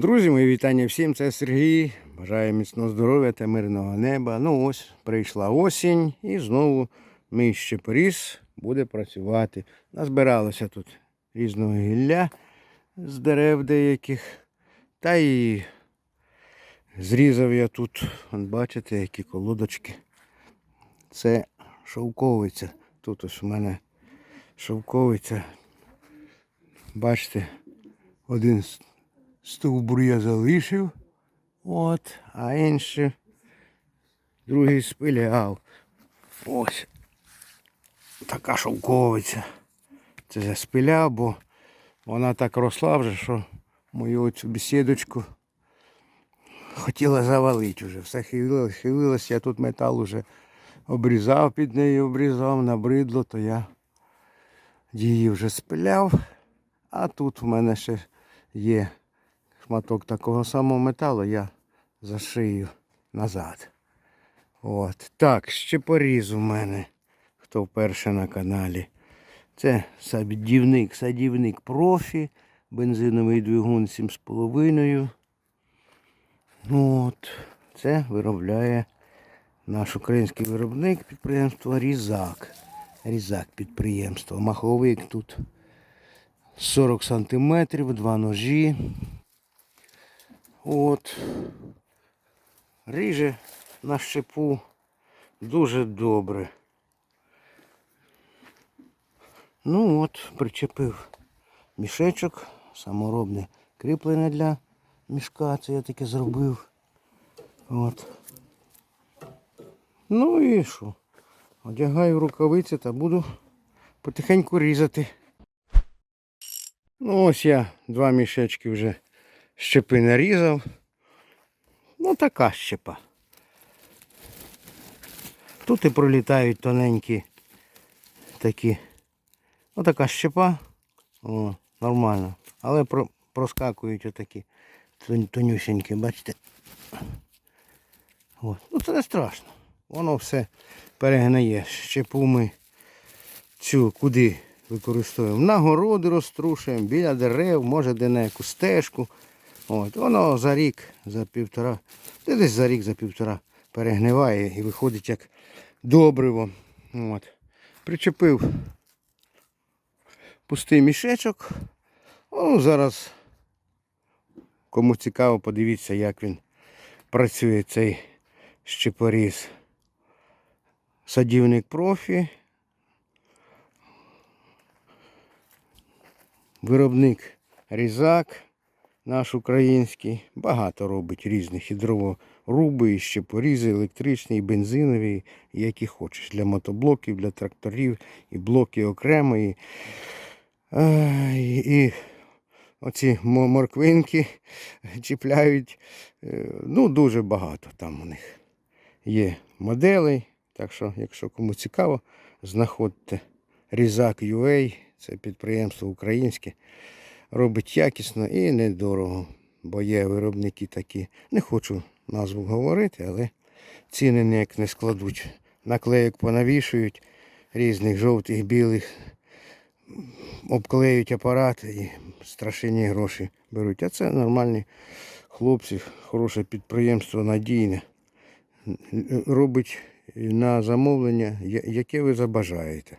Друзі, мої вітання всім. Це Сергій. Бажаю міцного здоров'я та мирного неба. Ну ось прийшла осінь і знову мій щепоріз буде працювати. Назбиралося тут різного гілля з дерев деяких. Та і зрізав я тут, вон бачите, які колодочки. Це шовковиця. Тут ось у мене шовковиця. Бачите, один с- стовбур я залишив. От, а інший другий спиляв. Ось. Така шовковиця. Це я спиляв, бо вона так росла вже, що мою оцю бесідочку хотіла завалити вже. Все хилилось, хилилось, я тут метал уже обрізав під нею, обрізав, набридло, то я її вже спиляв. А тут в мене ще є шматок такого самого металу, я зашию назад. От. Так, ще поріз у мене, хто вперше на каналі. Це садівник, садівник профі, бензиновий двигун 7,5. Ну, От. Це виробляє наш український виробник підприємство Різак. Різак підприємство. Маховик тут 40 сантиметрів, два ножі. От. Ріже на щепу дуже добре. Ну от, причепив мішечок, саморобне кріплення для мішка, це я таке зробив. От. Ну і що? Одягаю рукавиці та буду потихеньку різати. Ну ось я два мішечки вже щепи нарізав. Ну така щепа. Тут і пролітають тоненькі такі. Ну така щепа. О, нормально. Але про, проскакують отакі тон- тонюсінькі, бачите. От. Ну це не страшно. Воно все перегнає. Щепу ми цю куди використовуємо? На городи розтрушуємо, біля дерев, може де на яку стежку. От, воно за рік, за півтора, десь за рік, за півтора перегниває і виходить як добриво. От. Причепив пустий мішечок. О, зараз, кому цікаво, подивіться, як він працює цей щепоріз. Садівник профі. Виробник різак наш український. Багато робить різних гідроворуби, і щепорізи, електричні, і бензинові, які хочеш. Для мотоблоків, для тракторів, і блоки окремо. І, і, і оці морквинки чіпляють. Е, Ну, дуже багато там у них є моделей. Так що, якщо кому цікаво, знаходьте Різак UA, це підприємство українське, робить якісно і недорого, бо є виробники такі. Не хочу назву говорити, але ціни ніяк не складуть. Наклеїк понавішують різних жовтих, білих, обклеюють апарат і страшенні гроші беруть. А це нормальні хлопці, хороше підприємство, надійне. Робить на замовлення, яке ви забажаєте.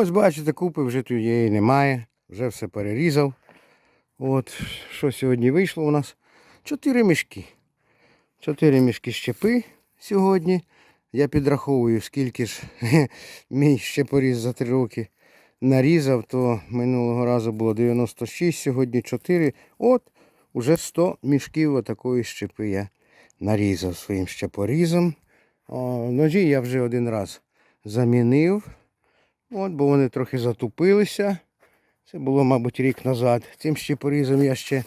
Ось бачите, купи вже тут її немає. Вже все перерізав. От, що сьогодні вийшло у нас? Чотири мішки. Чотири мішки щепи сьогодні. Я підраховую, скільки ж мій щепоріз за три роки нарізав, то минулого разу було 96, сьогодні 4. От, уже 100 мішків отакої щепи я нарізав своїм щепорізом. О, ножі я вже один раз замінив. От, бо вони трохи затупилися. Це було, мабуть, рік назад. Цим щепорізом я ще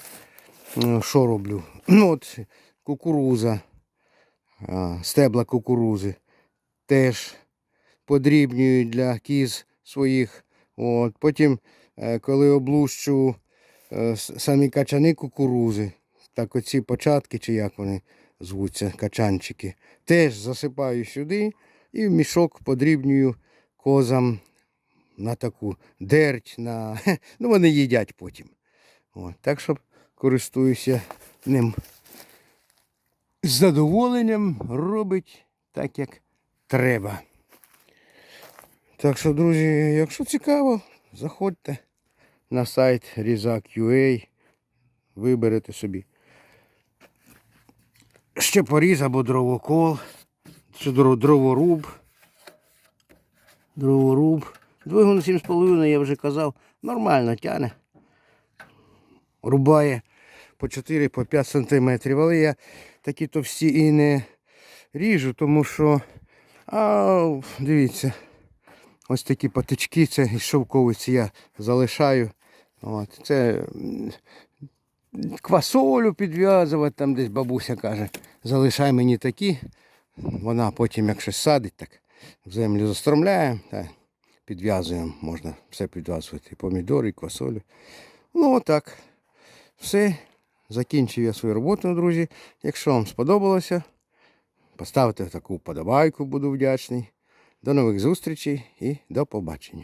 що роблю? Ну, от кукуруза, стебла кукурузи теж подрібнюють для кіз своїх. От. Потім, е, коли облущу е, самі качани кукурузи, так оці початки, чи як вони звуться, качанчики, теж засипаю сюди і в мішок подрібнюю козам на таку дерть, на... ну вони їдять потім. От. Так що користуюся ним з задоволенням робить так, як треба. Так що, друзі, якщо цікаво, заходьте на сайт Різак.ua, виберете собі щепоріз або дровокол, чи дро- дроворуб. Дроворуб. Двигун 7,5, я вже казав, нормально тяне. Рубає по 4 по 5 сантиметрів. Але я такі товсті і не ріжу, тому що, а, дивіться, ось такі патички, це із шовковиці я залишаю. От, це квасолю підв'язувати, там десь бабуся каже, залишай мені такі. Вона потім, як щось садить, так в землю застромляє, та підв'язуємо, можна все підв'язувати. І помідори, і квасолю. Ну отак. Все. Закінчив я свою роботу, друзі. Якщо вам сподобалося, поставте таку вподобайку, буду вдячний. До нових зустрічей і до побачення.